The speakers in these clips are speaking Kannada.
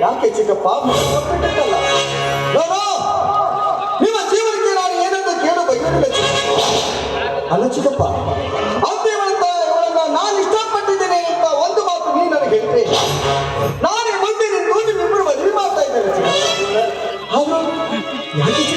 ಯಾಕೆ ಚಿಕ್ಕಪ್ಪ ನಿಮ್ಮ ಜೀವನಕ್ಕೆ ನಾನು ಏನೆಂದು ಕೇಳು ಚಿಕ್ಕಪ್ಪ ಅಲ್ಲ ಚಿಕ್ಕಪ್ಪ ಅಂತಿಮಂತ ಇವಳನ್ನ ನಾನು ಇಷ್ಟಪಟ್ಟಿದ್ದೇನೆ ಅಂತ ಒಂದು ಮಾತು ನೀ ನನಗೆ ಹೇಳಿದ್ರೆ ನಾನೇ ಮುಂದೆ ನಿಂತು ನಿಮ್ಮಿಬ್ಬರು ಮದುವೆ ಮಾಡ್ತಾ ಇದ್ದೇನೆ ಯಾಕೆ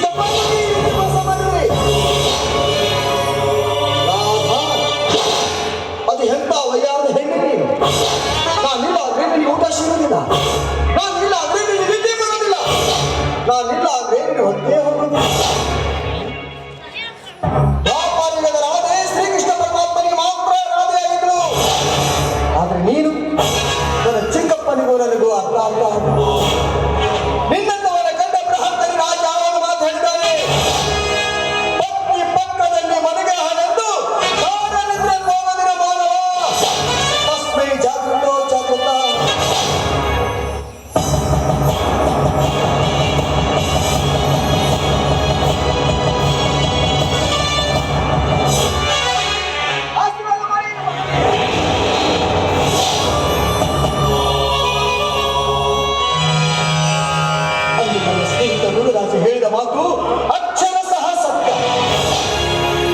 ಮಾತು ಅಕ್ಷರ ಸಹ ಸತ್ಯ.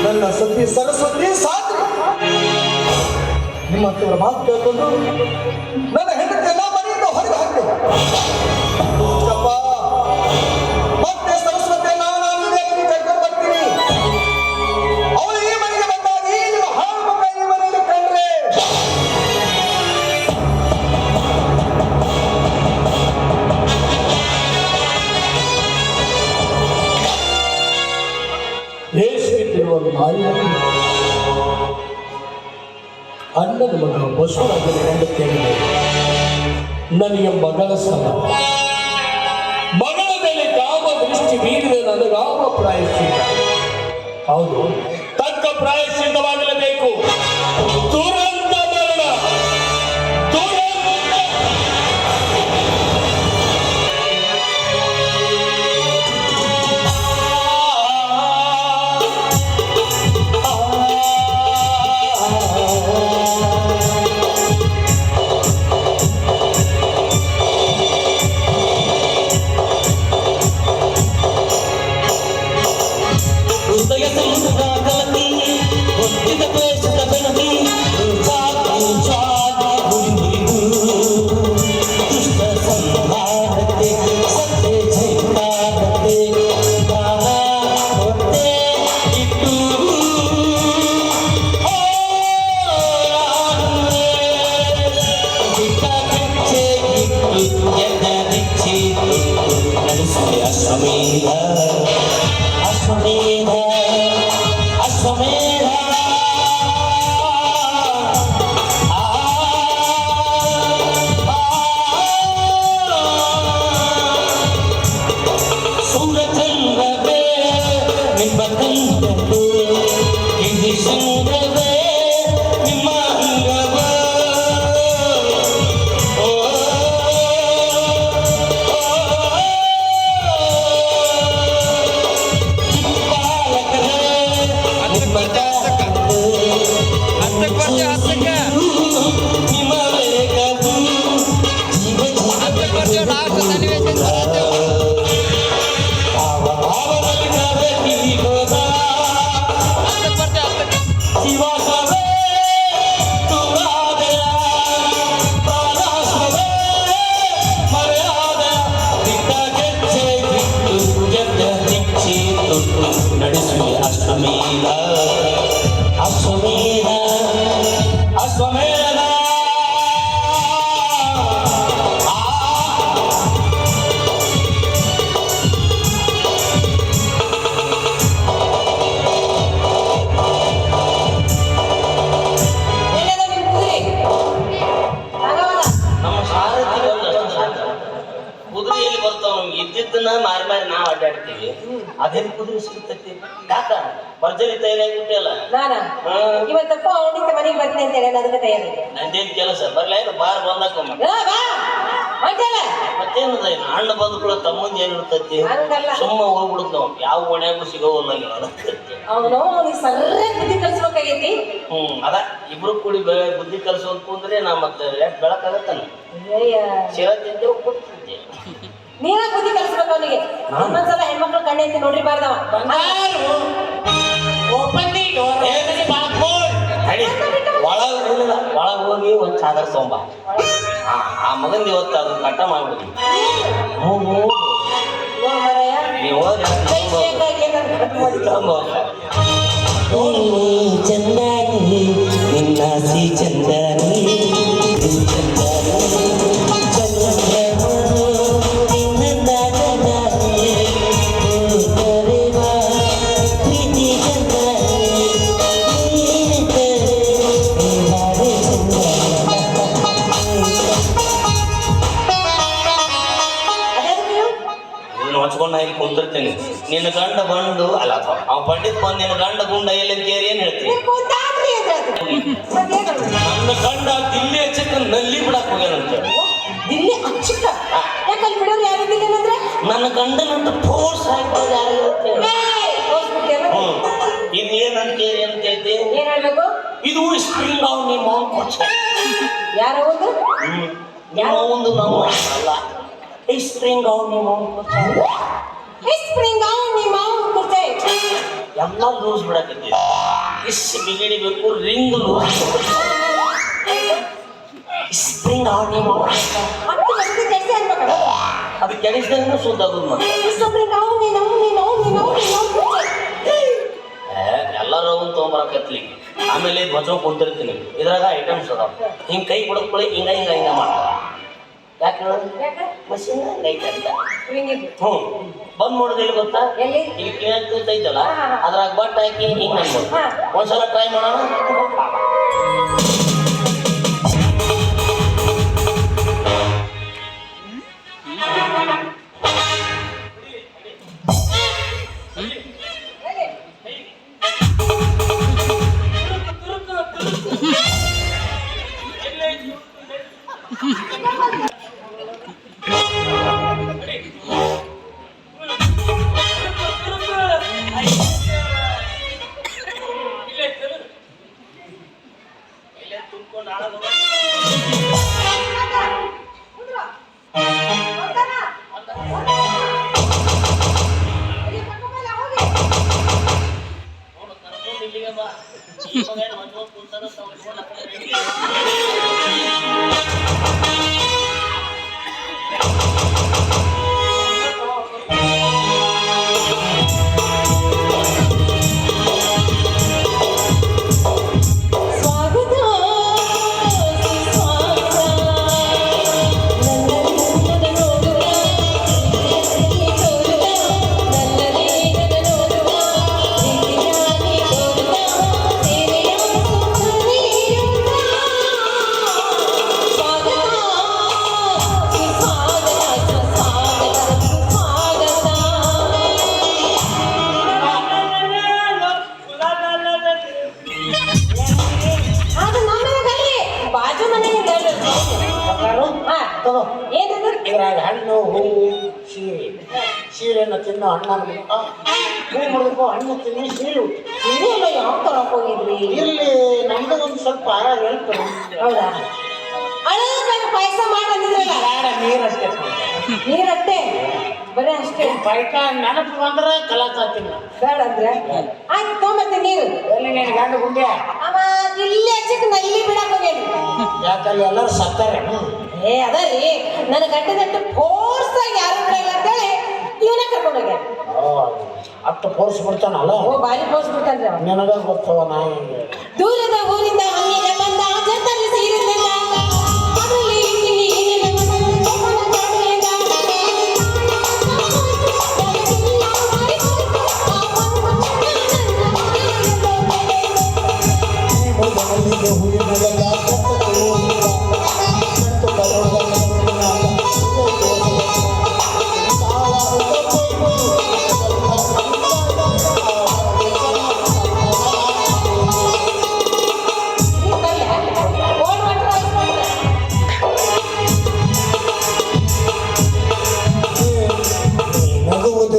ನನ್ನ ಸತಿ ಸರಸ್ವತಿ ಸಾಧ್ಯ. ನಿಮ್ಮ ಹತ್ತಿರ ಮಾತು ಕೇಳ್ಕೊಂಡು ನನ್ನ ಹೆಂಡತಿಯನ್ನ ಮನೆಯಿಂದ ಹೊರಗೆ ಹಾಕಿದೆ ಅಣ್ಣನ ಮಗ ಬಸವರಾಜನ ಹೆಂಡತಿಯಾಗಿದೆ ನನಗೆ ಮಗಳ ಸಮ ಮಗಳ ಮೇಲೆ ಕಾಮ ದೃಷ್ಟಿ ಬೀರಿದ ನನಗಾವ ಪ್ರಾಯಶ್ಚಿತ್ತ ಹೌದು ತಕ್ಕ ಪ್ರಾಯಶ್ಚಿತ್ತವಾಗಲೇಬೇಕು ದುರಂತ ಭರ್ಜರಿ ತಯಾರಾಗ್ಬಿಟ್ಟಿಲ್ಲ? ನಾನ. ಇವತ್ತಪ್ಪ ಅವನಿಗೆ ಮನೆಗೆ ಬರ್ತೀನಿ ಅಂತ ಹೇಳಿ ಅದಕ್ಕೆ ತಯಾರಿ ನಂದೇನ್ ಕೆಲಸ? ಬರ್ಲೇನು ಬಾರ್ ಬಂದಾಕಮ್ಮ ಏ, ಬಾ. ಹೊಂಟಲ್ಲ ಮತ್ತೇನದ ಏನು ಹಣ್ಣು ಬಂದ್ಕೊಳ್ಳೋ ತಮ್ಮಂದು ಏನ್ ಇರ್ತೈತಿ. ಸುಮ್ಮ ಹೋಗ್ಬಿಡುತ್ತ ನಾವು. ಯಾವ ಒಣೆಗೂ ಸಿಗೋವಲ್ಲ ಅವನು ಅವನಿಗೆ ಸರ್ರೆ ಬುದ್ಧಿ ಹ್ಮ್ ಅದ. ಇಬ್ರು ಕೂಡಿ ಬುದ್ಧಿ ಕಲಿಸೋದು ಕುಂದ್ರೆ ನಾ ಮತ್ತೆ ಬೆಳಕಾಗತ್ತಲ್ಲ. ಶಿರ ತಿಂದೆ ಕೊಡ್ತಿದ್ದೆ ನೀನ ಬುದ್ಧಿ ಕಲಿಸ್ಬೇಕು ಅವನಿಗೆ. ಇನ್ನೊಂದ್ಸಲ ಹೆಣ್ಮಕ್ಳು ಕಣ್ಣೆ ಅಂತ ನೋಡ್ರಿ ಬಾರ್ದವ ಒಳಗ ಇಲ್ಲ ಒಳಗ ಹೋಗಿ ಒಂದ್ ಚಾದರ್ ಸೋಂಬ ಆ ಮಗಂದ ಇವತ್ತು ಅದನ್ನ ಕಟ್ಟ ಮಾಡ್ಬಿಡಿ. ನೀವು ಹೋಗಿ ಅದನ್ನ ಕೈ ತಗೊಂಡ್ ಅವ್ ಪಂಡಿತ್ ಬಂದು ಗಂಡ ಗುಂಡ ಎಲ್ಲ ಕೇರಿ ಏನ್ ಹೇಳ್ತೀನಿ ನನ್ನ ಗಂಡ ದಿಲ್ಲಿ ಹಚ್ಚಕ್ಕ ನಲ್ಲಿ ಬಿಡಕ್ ಹೋಗ್ಯಾನಂತ ದಿಲ್ಲಿ ಬಿಡೋರು ಅಂದ್ರೆ ನನ್ನ ಗಂಡನಂತ ಫೋರ್ಸ್ ಆಗ್ಬೋದು ಯಾರು ಇದು ಏನಂತೀರಿ ಅಂತ ಏನ್ ಹೇಳ್ಬೇಕು? ಇದು ಸ್ಪ್ರಿಂಗ್ ನಿಮ್ಮ ಅವ್ನ್ ಕೊಚ್ಚ. ಯಾರ ಒಂದು? ನಿಮ್ಮ ಒಂದು ನಮ್ಮ ಅಲ್ಲ ಈ ಸ್ಪ್ರಿಂಗ್ ನಿಮ್ಮ ಅವ್ನ್ ಕೊಚ್ಚ. ಎಲ್ಲ ಲೂಸ್ ಬಿಡಕತ್ತಿ. ಇಸ್ ಬಿಗಿಡಿಬೇಕು ರಿಂಗ್ ಲೂಸ್ ಸ್ಪ್ರಿಂಗ್ ಆನ್ ನಿಮ್ಮ ಅದು ಕೆಡಿಸಿದ್ರೆ ಸುದ್ದ ಆಗೋದು ಮತ್ತೆ. ಎಲ್ಲರೂ ಅವನ್ ತೊಗೊಂಬರಕತ್ಲಿಕ್ಕೆ ಆಮೇಲೆ ಭಜೋ ಕುಂತಿರ್ತೀನಿ. ಇದ್ರಾಗ ಐಟಮ್ಸ್ ಅದಾವ. ಹಿಂಗ್ ಕೈ ಕೊಡಕ್ಕೆ ಹಿಂಗ ಹಿಂಗ ಹಿಂಗ ಮಾಡ್ತಾರ. ಯಾಕೆ ಮಷೀನ್ ಐತೆ ಅಂತ. ಹ್ಞೂ. ಬಂದ್ ನೋಡಿದ್ರೆ ಇಲ್ಲಿ ಗೊತ್ತಾ? ಎಲ್ಲಿ? ಇಲ್ಲಿ ಕಿವಿಯಾಗ ಕೂತೈತಲ್ಲ. ಅದ್ರಾಗ ಬಟ್ ಹಾಕಿ ಹಿಂಗೆ. ಒಂದ್ಸಲ ಟ್ರೈ ಮಾಡೋಣ? Thank you. ಏನಿದು ಇದ್ರಾಗ ಹಣ್ಣು ಹೂವು ಸೀರೆ. ಸೀರೆಯನ್ನು ತಿನ್ನೋ ಹಣ್ಣು ಹೂ ಮುಡಿದು ಹಣ್ಣು ತಿನ್ನಿ ಸೀರೆ ಉಟ್ಟು. ಎಲ್ಲ ಯಾವ ಥರ ಹೋಗಿದ್ರಿ ಇಲ್ಲಿ ನಮ್ದು ಒಂದು ಸ್ವಲ್ಪ ಹೇಳ್ತು ಹೌದಾ? ಅಳದಾಗ ಪಾಯಸ ಮಾಡಂದಿದ್ರಲ್ಲ ಬೇಡ ನೀರಷ್ಟೇ ನೀರಟ್ಟೆ ಬರೀ ಅಷ್ಟೇ? ಬೈಕ ನೆನಪು ಬಂದ್ರೆ ಕಲಾತಾತಿಲ್ಲ ಬೇಡ ಅಂದ್ರೆ? ಆಯ್ತು ತೊಗೊಂಬರ್ತೀನಿ ನೀರು. ಎಲ್ಲಿ ನೀನು ಗಂಡು ಗುಂಡ್ಯ? ಅವ ಇಲ್ಲಿ ಹಚ್ಚಕ್ನಲ್ಲಿ ಬಿಡಕ್ಕೆ ಹೋಗ್ಯಾನ ಯಾಕಲ್ಲಿ ಎಲ್ಲರೂ ಸತ್ತಾರೆ. ಏ ಅದ ರೀ. ನನ್ನ ಗಂಡದಟ್ಟು ಫೋರ್ಸ್ ಆಗಿ ಯಾರು ಬಿಡಲ್ಲ ಅಂತೇಳಿ ಇವನ ಕರ್ಕೊಂಡು ಹೋಗ್ಯಾನ. ಅಷ್ಟು ಫೋರ್ಸ್ ಬಿಡ್ತಾನಲ್ಲ? ಓ ಬಾರಿ ಫೋರ್ಸ್ ಬಿಡ್ತಾನ್ರಿ ಅವ ನಿನಗ ಗೊತ್ತವ ನಾ ದೂರದ ಊರಿಂದ ಹಂಗೆ ಬಂದ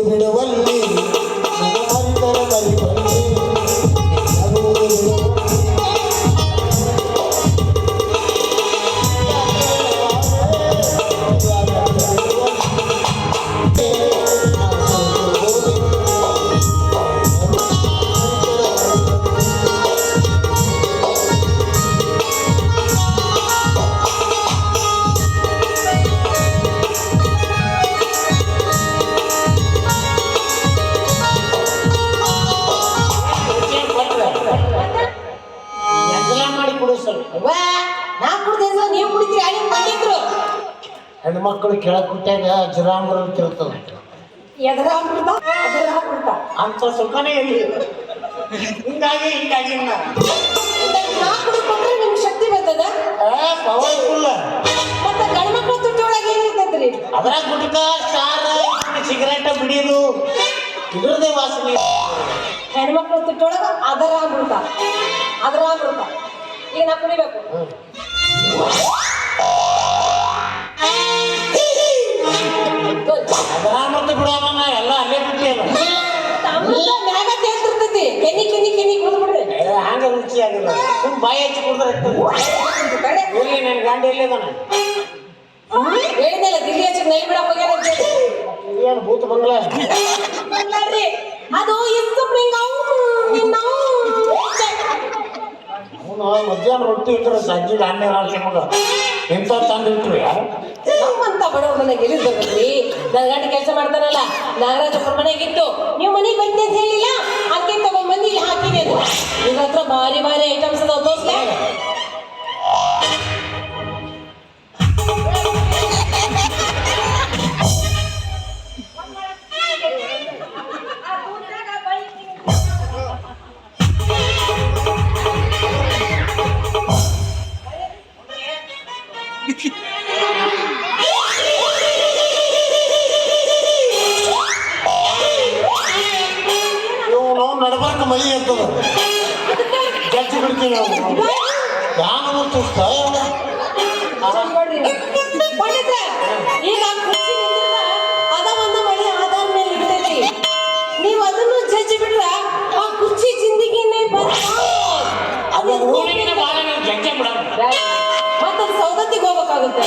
muda ಹೆಣ್ಮಕ್ಳು ಕೆಳಗೆ ಕುಟ್ಟಾಗ ಜಿರಾಮರ ತಿಳ್ತದೆ ಎದರ ಅದರ ಅಂತ ಸುಖನೇ ಇಲ್ಲಿ ಹಿಂಗಾಗಿ ಹಿಂಗಾಗಿ ನಾ ನಾ ಕುಡಿದ್ಬಿಟ್ರೆ ನಿಮ್ಗೆ ಶಕ್ತಿ ಬರ್ತದ? ಪವರ್ಫುಲ್. ಮತ್ತೆ ಗಂಡ್ಮಕ್ಳ ಏನು ಒಳಗೆ ಏನಿರ್ತೈತ್ರಿ ಅದ್ರಾಗ ಗುಟ್ಕ ಸ್ಟಾರ್ ಸಿಗರೇಟ್ ಬಿಡಿಯೋದು ಇದ್ರದೇ ವಾಸನೆ. ಹೆಣ್ಮಕ್ಳ ತುಟ್ಟಿ ಅದರ ಅಮೃತ ಅದರ ಅಮೃತ ಈಗ ನಾ ಕುಡಿಬೇಕು. ಬಿಡೋಣ ಎಲ್ಲ ಅಲ್ಲೇ ಮ್ಯಾಗ ತೇಲ್ತಿರ್ತೈತಿ ಕೆನಿ ಕೆನಿ ಕೆನಿ ಕುಡಿದು ಬಿಡ್ರಿ. ಹಂಗ ರುಚಿ ಆಗಿಲ್ಲ. ಸುಮ್ ಬಾಯಿ ಹಚ್ಚಿ ಕುಡಿದ್ರೆ ಕಡೆ ಎಲ್ಲಿ ನನ್ನ ಗಂಡ ಎಲ್ಲಿದಾನ ಹೇಳಿದಲ್ಲ ದಿಲ್ಲಿ ಹಚ್ಚಿ ನೈ ಬಿಡಕ್ ಹೋಗ್ಯಾರ. ಏನು ಭೂತ ಬಂಗ್ಲ? ಅದು ಇಷ್ಟು ಸ್ಪ್ರಿಂಗ್ ಅವನು ಮಧ್ಯಾಹ್ನ ರೊಟ್ಟಿ ಇಟ್ಟರೆ ಸಜ್ಜಿ ಧಾನ್ಯ ರಾಶಿ ಮಗ ಎಂತ ತಂದು ಇಟ್ರು ನಮ್ಮಂತ ಬಡವ್ರ ಮನೆಗೆ ಎಲ್ಲಿ ಬರ್ಬೇಕ್ರಿ ಕೆಲಸ ಮಾಡ್ತಾನಲ್ಲ ನಾಗರಾಜಪ್ಪರ ಮನೆಗಿತ್ತು ನೀವು ಮನೆಗೆ ಬಂದಿ ಅಂತ ಹೇಳಿಲ್ಲ? ಅಕ್ಕಿ ತಗೊಂಡ್ ಬಂದು ಇಲ್ಲಿ ಹಾಕಿದೆ ಹತ್ರ ಭಾರಿ ಭಾರಿ ಐಟಮ್ಸ್ ಅದಾವ, ತೋರ್ಸ್ಲೆ? ಅದು ಸೌದತ್ತಿಗೆ ಹೋಗ್ಬೇಕಾಗುತ್ತೆ.